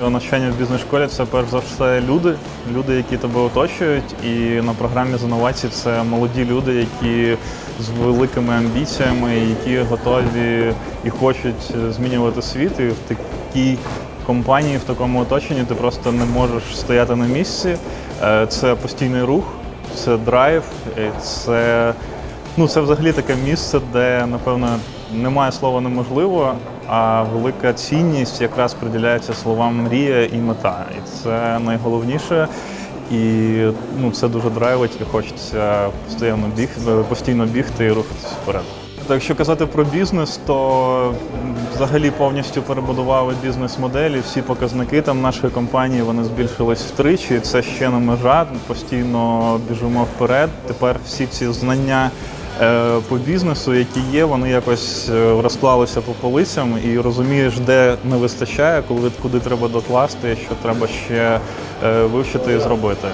Навчання в бізнес-школі це перш за все люди, люди, які тебе оточують. І на програмі з інновацій це молоді люди, які з великими амбіціями, які готові і хочуть змінювати світ. І в такій компанії, в такому оточенні ти просто не можеш стояти на місці. Е, Це постійний рух, це драйв, е, це Ну, це взагалі таке місце, де, напевно, немає слова неможливо, а велика цінність якраз приділяється словам мрія і мета. І це найголовніше. І ну, це дуже драйвить і хочеться постійно бігти, постійно бігти і рухатися вперед. Так, якщо казати про бізнес, то взагалі повністю перебудували бізнес-моделі. Всі показники там нашої компанії вони збільшились втричі. Це ще не межа. Постійно біжимо вперед. Тепер всі ці знання е, по бізнесу, які є, вони якось е, розклалися по полицям і розумієш, де не вистачає, коли куди треба докласти, що треба ще е, вивчити і зробити.